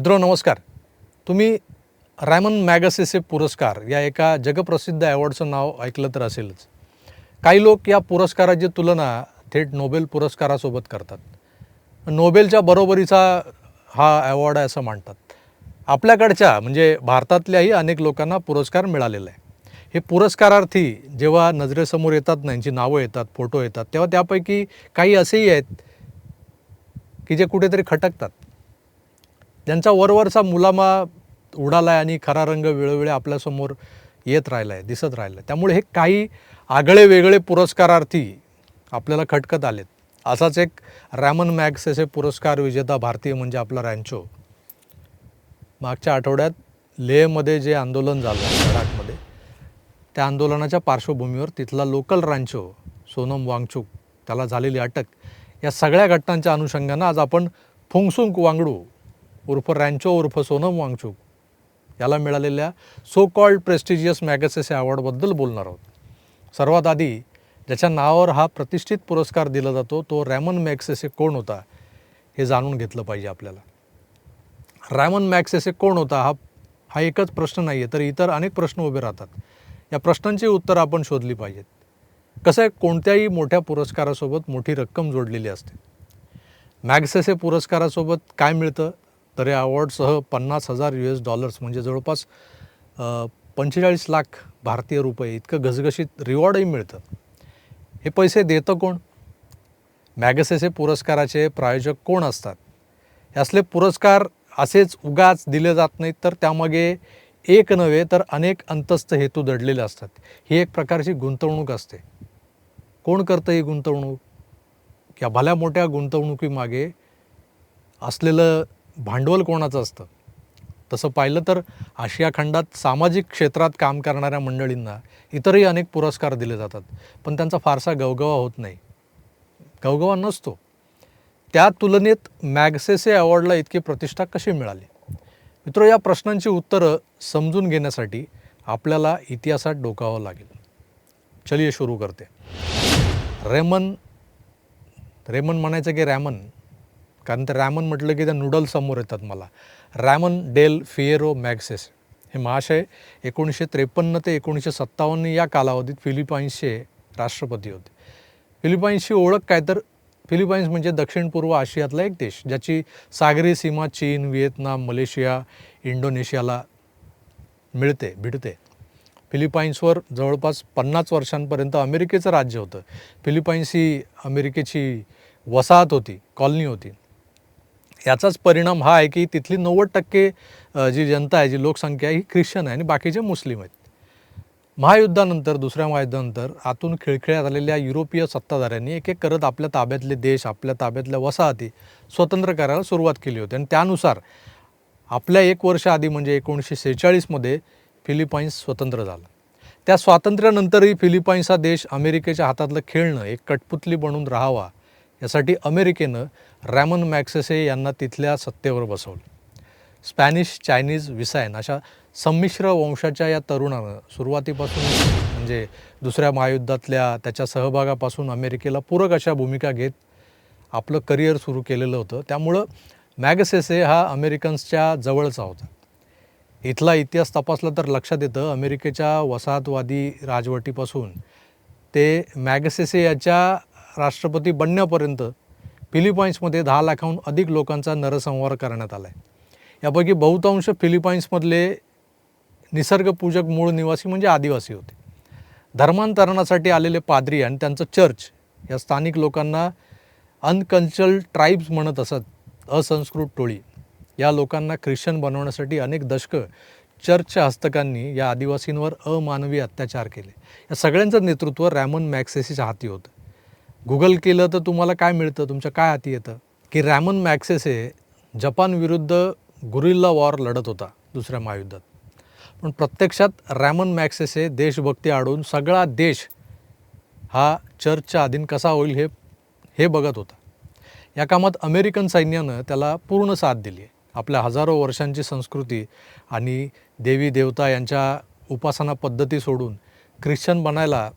मित्रो नमस्कार. तुम्ही रायमन मॅगसेसे पुरस्कार या एका जगप्रसिद्ध अवॉर्डचं नाव ऐकलं तर असेलच. काही लोक या पुरस्काराची तुलना थेट नोबेल पुरस्कारासोबत करतात. नोबेलच्या बरोबरीचा हा अवॉर्ड आहे असं मानतात. आपल्याकडच्या म्हणजे भारतातल्याही अनेक लोकांना पुरस्कार मिळालेला आहे. हे पुरस्कारार्थी जेव्हा नजरेसमोर येतात ना यांची नावं येतात फोटो येतात तेव्हा त्यापैकी काही असेही आहेत की जे कुठेतरी खटकतात. त्यांचा वरवरचा मुलामा उडाला आहे आणि खरा रंग वेळोवेळी आपल्यासमोर येत राहिला आहे दिसत राहिला आहे त्यामुळे हे काही आगळे वेगळे पुरस्कारार्थी आपल्याला खटकत आलेत. असाच एक रॅमन मॅग्सेसे पुरस्कार विजेता भारतीय म्हणजे आपला रँचो. मागच्या आठवड्यात लेहमध्ये जे आंदोलन झालं लडाखमध्ये त्या आंदोलनाच्या पार्श्वभूमीवर तिथला लोकल रँचो सोनम वांगचूक त्याला झालेली अटक या सगळ्या घटनांच्या अनुषंगानं आज आपण फुंगसुंग वांगडू उर्फ रँचो उर्फ सोनम वांगचूक याला मिळालेल्या सो कॉल्ड प्रेस्टिजियस मॅगसेस या अवॉर्डबद्दल बोलणार आहोत. सर्वात आधी ज्याच्या नावावर हा प्रतिष्ठित पुरस्कार दिला जातो तो रॅमन मॅक्सेसे कोण होता हे जाणून घेतलं पाहिजे आपल्याला. रॅमन मॅक्सेसे कोण होता हा हा एकच प्रश्न नाही आहे तर इतर अनेक प्रश्न उभे राहतात. या प्रश्नांची उत्तरं आपण शोधली पाहिजेत. कसं आहे कोणत्याही मोठ्या पुरस्कारासोबत मोठी रक्कम जोडलेली असते? मॅग्सेसे पुरस्कारासोबत काय मिळतं? तर या अवॉर्डसह पन्नास हजार यू एस डॉलर्स म्हणजे जवळपास पंचेचाळीस लाख भारतीय रुपये इतकं घसघशीत रिवॉर्डही मिळतं. हे पैसे देतं कोण? मॅगसेसे पुरस्काराचे प्रायोजक कोण असतात? हे असले पुरस्कार असेच उगाच दिले जात नाहीत तर त्यामागे एक नव्हे तर अनेक अंतस्थ हेतू दडलेले असतात. ही एक प्रकारची गुंतवणूक असते. कोण करतं ही गुंतवणूक? या भल्या मोठ्या गुंतवणुकीमागे असलेलं भांडवल कोणाचं असतं? तसं पाहिलं तर आशिया खंडात सामाजिक क्षेत्रात काम करणाऱ्या मंडळींना इतरही अनेक पुरस्कार दिले जातात पण त्यांचा फारसा गवगवा होत नाही. गवगवा नसतो. त्या तुलनेत मॅगसेसे अवॉर्डला इतकी प्रतिष्ठा कशी मिळाली? मित्र या प्रश्नांची उत्तरं समजून घेण्यासाठी आपल्याला इतिहासात डोकावं लागेल. चलिये सुरू करते. रेमन रेमन म्हणायचं की रॅमन कारण ते रॅमन म्हटलं की त्या नूडल्स समोर येतात मला. Ramon Del Fierro Magsaysay. हे महाशय एकोणीसशे त्रेपन्न ते एकोणीसशे सत्तावन्न या कालावधीत फिलिपाईन्सचे राष्ट्रपती होते. फिलिपाईन्सची ओळख काय तर फिलिपाईन्स म्हणजे दक्षिण पूर्व आशियातला एक देश ज्याची सागरी सीमा चीन व्हिएतनाम मलेशिया इंडोनेशियाला मिळते भिडते. फिलिपाईन्सवर जवळपास पन्नास वर्षांपर्यंत अमेरिकेचं राज्य होतं. फिलिपाईन्स ही अमेरिकेची वसाहत होती कॉलनी होती. याचाच परिणाम हा आहे की तिथली नव्वद टक्के जी जनता आहे जी लोकसंख्या आहे ही ख्रिश्चन आहे आणि बाकीचे मुस्लिम आहेत. महायुद्धानंतर दुसऱ्या महायुद्धानंतर आतून खिळखिळ्यात आलेल्या युरोपीय सत्ताधाऱ्यांनी एक एक करत आपल्या ताब्यातले देश आपल्या ताब्यातल्या वसाहती स्वतंत्र करायला सुरुवात केली होती. आणि त्यानुसार आपल्या एक वर्ष आधी म्हणजे एकोणीसशे सेहेचाळीसमध्ये फिलिपाईन्स स्वतंत्र झालं. त्या स्वातंत्र्यानंतरही फिलिपाईन्स हा देश अमेरिकेच्या हातातलं खेळणं एक कठपुतली बनून राहावा यासाठी अमेरिकेनं रॅमन मॅक्सेसे यांना तिथल्या सत्तेवर बसवलं. स्पॅनिश चायनीज विसायन अशा संमिश्र वंशाच्या या तरुणानं सुरुवातीपासून म्हणजे दुसऱ्या महायुद्धातल्या त्याच्या सहभागापासून अमेरिकेला पूरक अशा भूमिका घेत आपलं करिअर सुरू केलेलं होतं. त्यामुळं मॅगसेसे हा अमेरिकन्सच्या जवळचा होता. इथला इतिहास तपासला तर लक्षात येतं अमेरिकेच्या वसाहतवादी राजवटीपासून ते मॅगसेसे याच्या राष्ट्रपती बनण्यापर्यंत फिलिपाईन्समध्ये दहा लाखाहून अधिक लोकांचा नरसंहार करण्यात आला आहे यापैकी बहुतांश फिलिपाईन्समधले निसर्गपूजक मूळ निवासी म्हणजे आदिवासी होते. धर्मांतरणासाठी आलेले पादरी आणि त्यांचं चर्च या स्थानिक लोकांना अनकल्चरल ट्राईब्स म्हणत असत असंस्कृत टोळी. या लोकांना ख्रिश्चन बनवण्यासाठी अनेक दशकं चर्चच्या हस्तकांनी या आदिवासींवर अमानवी अत्याचार केले. या सगळ्यांचं नेतृत्व रॅमन मॅक्सेसीच्या हाती होतं. गुगल केलं तर तुम्हाला काय मिळतं? तुमच्या काय हाती येतं? की रॅमन मॅक्सेसे जपान विरुद्ध गुरिल्ला वॉर लढत होता दुसऱ्या महायुद्धात. पण प्रत्यक्षात रॅमन मॅक्सेसे देशभक्ती आडून सगळा देश हा चर्चच्या अधीन कसा होईल हे हे बघत होता. या कामात अमेरिकन सैन्यानं त्याला पूर्ण साथ दिली आहे. आपल्या हजारो वर्षांची संस्कृती आणि देवी देवता यांच्या उपासना पद्धती सोडून ख्रिश्चन बनायला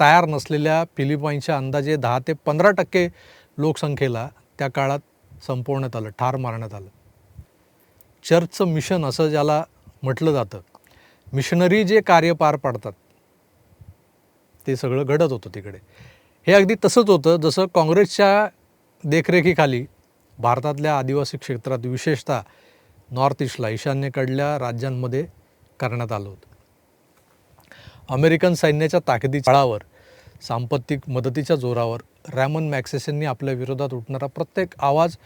तयार नसलेल्या फिलिपाईनच्या अंदाजे दहा ते पंधरा टक्के लोकसंख्येला त्या काळात संपवण्यात आलं ठार मारण्यात आलं. चर्चचं मिशन असं ज्याला म्हटलं जातं मिशनरी जे कार्य पार पाडतात ते सगळं घडत होतं तिकडे. हे अगदी तसंच होतं जसं काँग्रेसच्या देखरेखीखाली भारतातल्या आदिवासी क्षेत्रात विशेषतः नॉर्थ ईस्टला ईशान्येकडल्या राज्यांमध्ये करण्यात आलं होतं. अमेरिकन सैन्याच्या ताकदीच्या बळावर सांपत्तिक मदतीच्या जोरावर रॅमन मॅक्सेसेंनी आपल्या विरोधात उठणारा प्रत्येक आवाज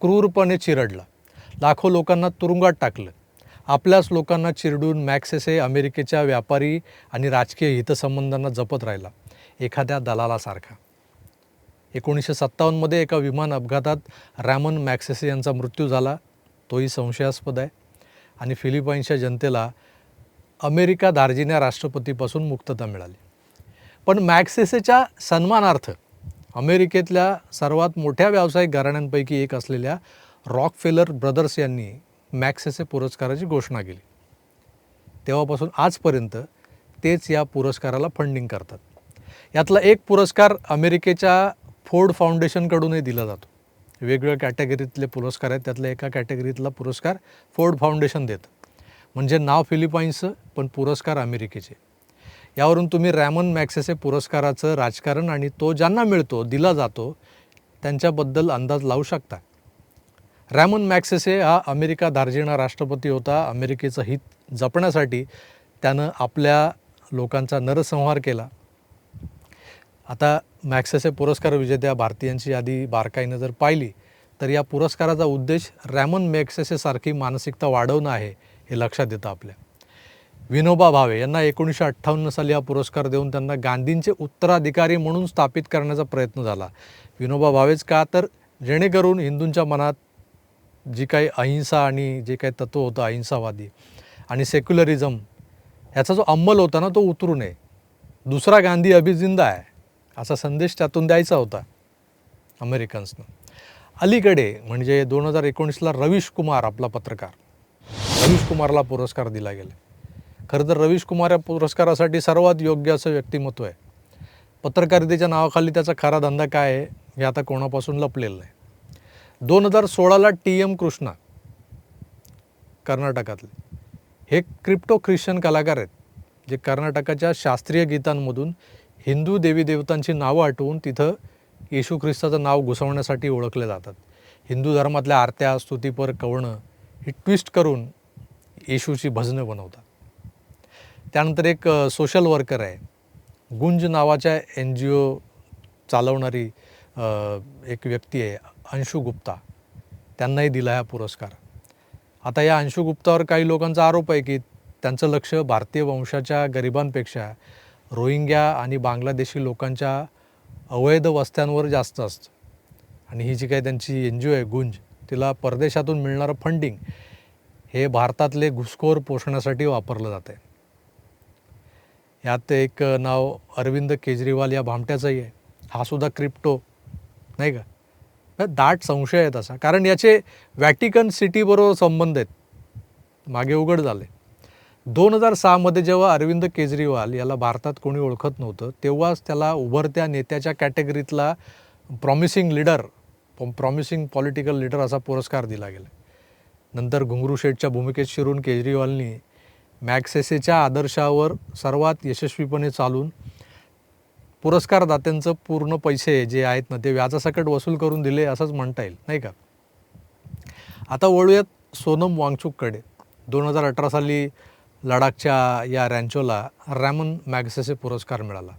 क्रूरपणे चिरडला. लाखो लोकांना तुरुंगात टाकलं. आपल्याच लोकांना चिरडून मॅक्सेसे अमेरिकेच्या व्यापारी आणि राजकीय हितसंबंधांना जपत राहिला एखाद्या दलालासारखा. एकोणीसशे सत्तावन्नमध्ये एका विमान अपघातात रॅमन मॅक्सेसे यांचा मृत्यू झाला. तोही संशयास्पद आहे. आणि फिलिपाईन्सच्या जनतेला अमेरिका दार्जिन्या राष्ट्रपतीपासून मुक्तता मिळाली. पण मॅक्सेसेच्या सन्मानार्थ अमेरिकेतल्या सर्वात मोठ्या व्यावसायिक घराण्यांपैकी एक असलेल्या रॉकफेलर ब्रदर्स यांनी मॅक्सेसे पुरस्काराची घोषणा केली. तेव्हापासून आजपर्यंत तेच या पुरस्काराला फंडिंग करतात. यातला एक पुरस्कार अमेरिकेच्या फोर्ड फाउंडेशनकडूनही दिला जातो. वेगवेगळ्या कॅटेगरीतले पुरस्कार आहेत त्यातल्या एका कॅटेगरीतला पुरस्कार फोर्ड फाउंडेशन देतं. म्हणजे नाव फिलिपाईन्सचं पण पुरस्कार अमेरिकेचे. यावरून तुम्ही रॅमन मॅक्सेसे पुरस्काराचं राजकारण आणि तो ज्यांना मिळतो दिला जातो त्यांच्याबद्दल अंदाज लावू शकता. रॅमन मॅक्सेसे हा अमेरिका दार्जिना राष्ट्रपती होता अमेरिकेचं हित जपण्यासाठी त्यानं आपल्या लोकांचा नरसंहार केला. आता मॅक्सेसे पुरस्कार विजेत्या भारतीयांची यादी बारकाईनं जर पाहिली तर या पुरस्काराचा उद्देश रॅमन मॅक्सेसेसारखी मानसिकता वाढवणं आहे. हे लक्षात येतं आपल्या. विनोबा भावे यांना एकोणीसशे अठ्ठावन्न साली हा पुरस्कार देऊन त्यांना गांधींचे उत्तराधिकारी म्हणून स्थापित करण्याचा प्रयत्न झाला. विनोबा भावेच का तर जेणेकरून हिंदूंच्या मनात जी काही अहिंसा आणि जे काही तत्त्व होतं अहिंसावादी आणि सेक्युलरिझम ह्याचा जो अंमल होता ना तो उतरू नये. दुसरा गांधी अभिजिंदा आहे असा संदेश त्यातून द्यायचा होता अमेरिकन्सनं. अलीकडे म्हणजे दोन हजार एकोणीसला रवीश कुमार आपला पत्रकार रवीश कुमारला पुरस्कार दिला गेला. खरं तर रवीश कुमार या पुरस्कारासाठी सर्वात योग्य असं व्यक्तिमत्व आहे. पत्रकारितेच्या नावाखाली त्याचा खरा धंदा काय आहे हे आता कोणापासून लपलेलं नाही. दोन हजार सोळाला टी एम कृष्णा कर्नाटकातले. हे क्रिप्टो ख्रिश्चन कलाकार आहेत जे कर्नाटकाच्या शास्त्रीय गीतांमधून हिंदू देवी देवतांची नावं आठवून तिथं येशू ख्रिस्ताचं नाव घुसवण्यासाठी ओळखले जातात. हिंदू धर्मातल्या आरत्या स्तुतीपर कवणं ही ट्विस्ट करून येशूची भजनं बनवतात. त्यानंतर एक सोशल वर्कर आहे. गुंज नावाच्या एन जी ओ चालवणारी एक व्यक्ती आहे अंशू गुप्ता. त्यांनाही दिला हा पुरस्कार. आता या अंशू गुप्तावर काही लोकांचा आरोप आहे की त्यांचं लक्ष भारतीय वंशाच्या गरिबांपेक्षा रोहिंग्या आणि बांगलादेशी लोकांच्या अवैध वस्त्यांवर जास्त असतं. आणि ही जी काही त्यांची एन जी ओ आहे गुंज तिला परदेशातून मिळणारं फंडिंग हे भारतातले घुसखोर पोषण्यासाठी वापरलं जातं आहे. यात एक नाव अरविंद केजरीवाल या भामट्याचंही आहे. हा सुद्धा क्रिप्टो नाही का? दाट संशय आहे तसा कारण याचे वॅटिकन सिटीबरोबर संबंध आहेत. मागे उघड झाले. दोन हजार सहामध्ये जेव्हा अरविंद केजरीवाल याला भारतात कोणी ओळखत नव्हतं तेव्हाच त्याला उभरत्या नेत्याच्या कॅटेगरीतला promising leader promising political leader असा पुरस्कार दिला गेला. नंतर घुंगरू शेठच्या भूमिकेत शिरून केजरीवालनी मॅक्सेसेच्या आदर्शावर सर्वात यशस्वीपणे चालून पुरस्कारदात्यांचं पूर्ण पैसे जे आहेत ना ते व्याजासकट वसूल करून दिले असंच म्हणता येईल नाही का? आता वळूयात सोनम वांगचूककडे. दोन हजार अठरा साली लडाखच्या या रॅन्चोला रॅमन मॅग्सेसे पुरस्कार मिळाला.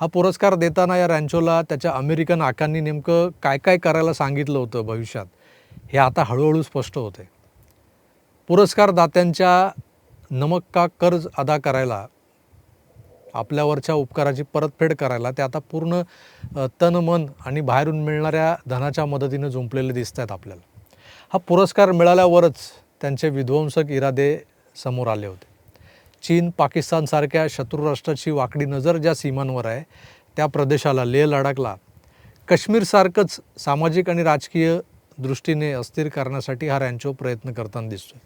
हा पुरस्कार देताना या रॅन्चोला त्याच्या अमेरिकन आकांनी नेमकं काय काय करायला सांगितलं होतं भविष्यात हे आता हळूहळू स्पष्ट होते पुरस्कारदात्यांच्या नमक का कर्ज अदा करायला आपल्यावरच्या उपकाराची परतफेड करायला ते आता पूर्ण तन मन आणि बाहेरून मिळणाऱ्या धनाच्या मदतीने जुंपलेले दिसत आहेत आपल्याला. हा पुरस्कार मिळाल्यावरच त्यांचे विध्वंसक इरादे समोर आले होते. चीन पाकिस्तानसारख्या शत्रुराष्ट्राची वाकडी नजर ज्या सीमांवर आहे त्या प्रदेशाला लेह लडाखला काश्मीरसारखंच सामाजिक आणि राजकीय दृष्टीने अस्थिर करण्यासाठी हा रँचो प्रयत्न करताना दिसतोय.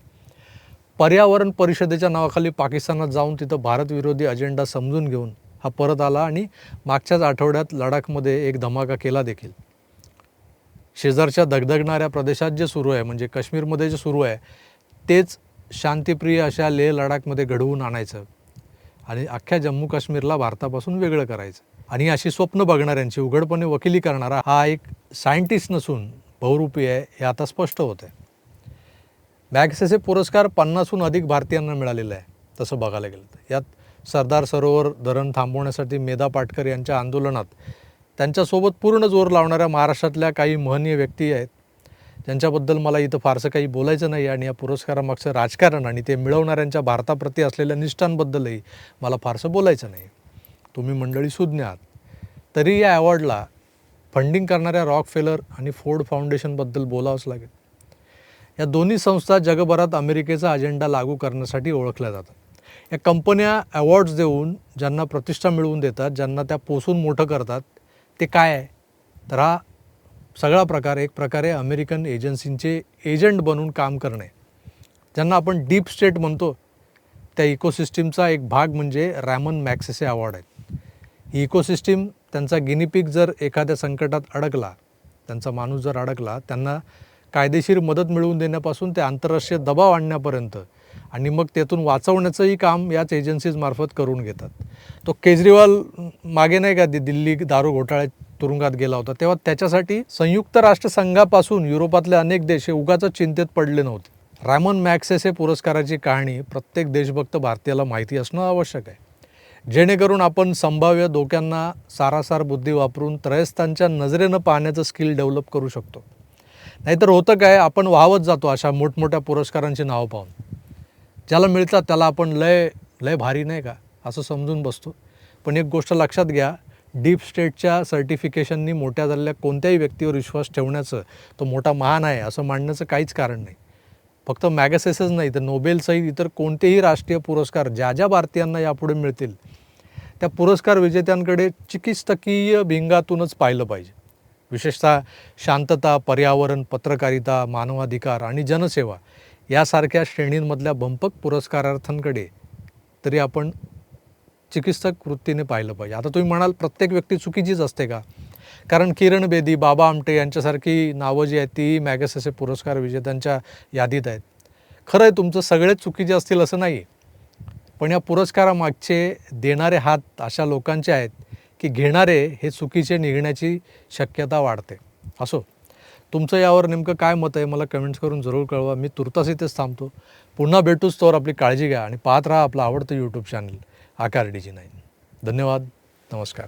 पर्यावरण परिषदेच्या नावाखाली पाकिस्तानात जाऊन तिथं भारतविरोधी अजेंडा समजून घेऊन हा परत आला आणि मागच्याच आठवड्यात लडाखमध्ये एक धमाका केला देखील. शेजारच्या दगदगणाऱ्या प्रदेशात जे सुरू आहे म्हणजे काश्मीरमध्ये जे सुरू आहे तेच शांतिप्रिय अशा लेह लडाखमध्ये घडवून आणायचं आणि अख्ख्या जम्मू काश्मीरला भारतापासून वेगळं करायचं. आणि अशी स्वप्न बघणाऱ्यांची उघडपणे वकिली करणारा हा एक सायंटिस्ट नसून बहुरूपी आहे हे आता स्पष्ट होत आहे मॅगसेसे पुरस्कार पन्नासहून अधिक भारतीयांना मिळालेला आहे तसं बघायला गेलं तर. यात सरदार सरोवर धरण थांबवण्यासाठी मेधा पाटकर यांच्या आंदोलनात त्यांच्यासोबत पूर्ण जोर लावणाऱ्या महाराष्ट्रातल्या काही महनीय व्यक्ती आहेत. ज्यांच्याबद्दल मला इथं फारसं काही बोलायचं नाही आणि या पुरस्कारामागचं राजकारण आणि ते मिळवणाऱ्यांच्या भारताप्रती असलेल्या निष्ठांबद्दलही मला फारसं बोलायचं नाही. तुम्ही मंडळी सुज्ञ आहात तरी या अवॉर्डला फंडिंग करणाऱ्या रॉक फेलर आणि फोर्ड फाउंडेशनबद्दल बोलावंच लागेल. या दोन्ही संस्था जगभरात अमेरिकेचा अजेंडा लागू करण्यासाठी ओळखल्या जातात. या कंपन्या अवॉर्ड्स देऊन ज्यांना प्रतिष्ठा मिळवून देतात ज्यांना त्या पोसून मोठं करतात ते काय आहे? तर हा सगळा प्रकार एक प्रकारे अमेरिकन एजन्सींचे एजंट बनून काम करणे. ज्यांना आपण डीप स्टेट म्हणतो त्या इकोसिस्टीमचा एक भाग म्हणजे रॅमन मॅक्सेसे अवॉर्ड आहेत. ही इकोसिस्टीम त्यांचा गिनीपिक जर एखाद्या संकटात अडकला त्यांचा माणूस जर अडकला त्यांना कायदेशीर मदत मिळवून देण्यापासून ते आंतरराष्ट्रीय दबाव आणण्यापर्यंत. आणि मग त्यातून वाचवण्याचंही काम याच एजन्सीजमार्फत करून घेतात. तो केजरीवाल मागे नाही का दि- दिल्ली दारू घोटाळ्यात तुरुंगात गेला होता. तेव्हा त्याच्यासाठी संयुक्त राष्ट्रसंघापासून युरोपातले अनेक देश हे उगाच चिंतेत पडले नव्हते. रॅमन मॅक्सेसे पुरस्काराची कहाणी प्रत्येक देशभक्त भारतीयाला माहिती असणं आवश्यक आहे. जेणेकरून आपण संभाव्य धोक्यांना सारासार बुद्धी वापरून त्रयस्थांच्या नजरेनं पाहण्याचं स्किल डेव्हलप करू शकतो. नाहीतर होतं काय आपण वाहवत जातो अशा मोठमोठ्या पुरस्कारांची नावं पाहून. ज्याला मिळतात त्याला आपण लय लय भारी नाही का असं समजून बसतो. पण एक गोष्ट लक्षात घ्या डीप स्टेटच्या सर्टिफिकेशननी मोठ्या झालेल्या कोणत्याही व्यक्तीवर विश्वास ठेवण्याचं तो मोठा महान आहे असं मांडण्याचं काहीच कारण नाही. फक्त मॅगसेसच नाही तर नोबेलसहित इतर कोणतेही राष्ट्रीय पुरस्कार ज्या ज्या भारतीयांना यापुढे मिळतील त्या पुरस्कार विजेत्यांकडे चिकित्सकीय भिंगातूनच पाहिलं पाहिजे. विशेषतः शांतता पर्यावरण पत्रकारिता मानवाधिकार आणि जनसेवा यासारख्या श्रेणींमधल्या बंपक पुरस्कारार्थांकडे तरी आपण चिकित्सक वृत्तीने पाहिलं पाहिजे. आता तुम्ही म्हणाल प्रत्येक व्यक्ती चुकीचीच असते का? कारण किरण बेदी बाबा आमटे यांच्यासारखी नावं जी आहेत ती मॅगसेसे पुरस्कार विजेत्यांच्या यादीत आहेत. खरं आहे तुमचं सगळेच चुकीचे असतील असं नाही. पण या पुरस्कारामागचे देणारे हात अशा लोकांचे आहेत की घेणारे हे चुकीचे निघण्याची शक्यता वाढते. असो. तुमचं यावर नेमकं काय मत आहे मला कमेंट्स करून जरूर कळवा. मी तुर्तास इथेच थांबतो. पुन्हा भेटूच तोवर आपली काळजी घ्या आणि पाहत राहा आपलं आवडतं YouTube channel Aakar D G nine धन्यवाद. नमस्कार.